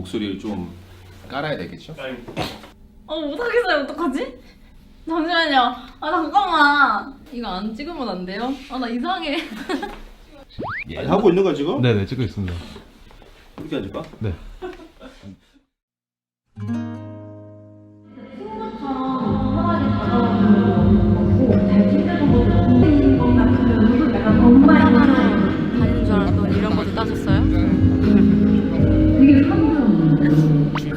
목소리를 좀 깔아야 되겠죠? 어 못하겠어요 어떡하지? 잠시만요 아 잠깐만 이거 안 찍으면 안 돼요? 아 나 이상해 아니, 하고 있는 거야 지금? 네네 찍고 있습니다. 이렇게 앉을까? 네. 다니는 줄 알았더니 이런 것도 따셨어요?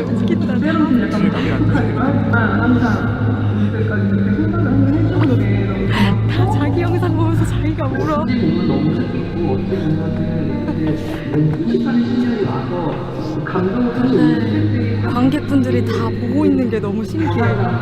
웃긴다 때론 약간 다 자기 영상 보면서 자기가 울어 관객분들이 다 보고 있는 게 너무 신기해요